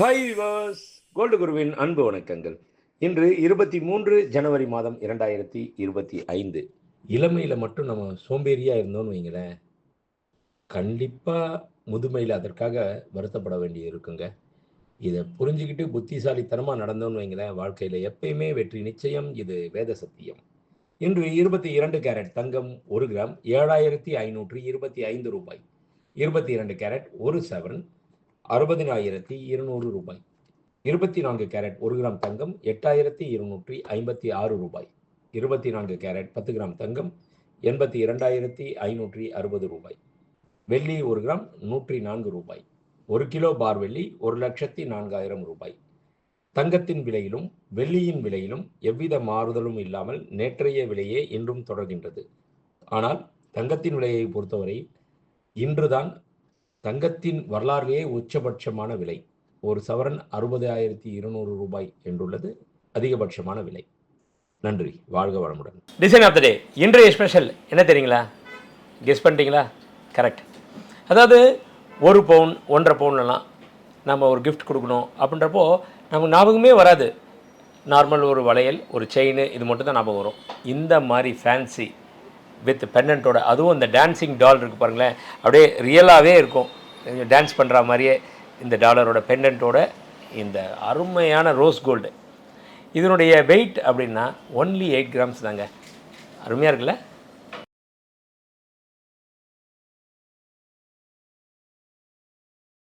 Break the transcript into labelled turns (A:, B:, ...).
A: Hi was gold குருவின் அன்பு வணக்கங்கள் இன்று இருபத்தி மூன்று ஜனவரி மாதம் இரண்டாயிரத்தி இருபத்தி ஐந்து. இளமையில் மட்டும் நம்ம சோம்பேறியாக இருந்தோம்னு வைங்களேன். கண்டிப்பாக முதுமையில் அதற்காக வருத்தப்பட வேண்டி இருக்குங்க. இதை புரிஞ்சுக்கிட்டு புத்திசாலித்தனமாக நடந்தோம்னு வைங்களேன். வாழ்க்கையில் எப்பயுமே வெற்றி நிச்சயம் இது வேத சத்தியம். இன்று இருபத்தி இரண்டு கேரட் தங்கம் ஒரு கிராம் ஏழாயிரத்தி ஐநூற்றி இருபத்தி ஐந்து ரூபாய். இருபத்தி இரண்டு கேரட் ஒரு செவன். அறுபதினாயிரத்தி இருநூறு ரூபாய். இருபத்தி நான்கு கேரட் ஒரு கிராம் தங்கம் எட்டாயிரத்தி இருநூற்றி ஐம்பத்தி ஆறு ரூபாய். இருபத்தி நான்கு கேரட் பத்து கிராம் தங்கம் எண்பத்தி இரண்டாயிரத்தி ஐநூற்றி அறுபது ரூபாய். வெள்ளி ஒரு கிராம் நூற்றி நான்கு ரூபாய். ஒரு கிலோ பார் வெள்ளி ஒரு லட்சத்தி நான்காயிரம் ரூபாய். தங்கத்தின் விலையிலும் வெள்ளியின் விலையிலும் எவ்வித மாறுதலும் இல்லாமல் நேற்றைய விலையே இன்றும் தொடர்கின்றது. ஆனால் தங்கத்தின் விலையை பொறுத்தவரை இன்றுதான் தங்கத்தின் வரலாறுலேயே உச்சபட்சமான விலை. ஒரு சவரன் அறுபதாயிரத்தி இருநூறு ரூபாய் என்றுள்ளது. அதிகபட்சமான விலை. நன்றி. வாழ்க வளமுடன்.
B: டிசைன் ஆஃப் த டே இன்றைய ஸ்பெஷல் என்ன தெரியுங்களா? கெஸ் பண்ணிட்டீங்களா? கரெக்ட் அதாவது ஒரு பவுன் ஒன்றரை பவுன்லலாம் நம்ம ஒரு கிஃப்ட் கொடுக்கணும் அப்படின்றப்போ நமக்கு ஞாபகமே வராது. நார்மல் ஒரு வளையல் ஒரு செயின் இது மட்டும் தான் ஞாபகம் வரும். இந்த மாதிரி ஃபேன்சி வித் பென்னண்ட்டோட அதுவும் இந்த டான்சிங் டால் இருக்குது பாருங்களேன். அப்படியே ரியலாகவே இருக்கும். டான்ஸ் பண்ணுற மாதிரியே இந்த டாலரோட பெண்டன்ட்டோட இந்த அருமையான ரோஸ் கோல்டு இதனுடைய வெயிட் அப்படின்னா ஒன்லி எயிட் கிராம்ஸ் தாங்க. அருமையாக இருக்குல்ல?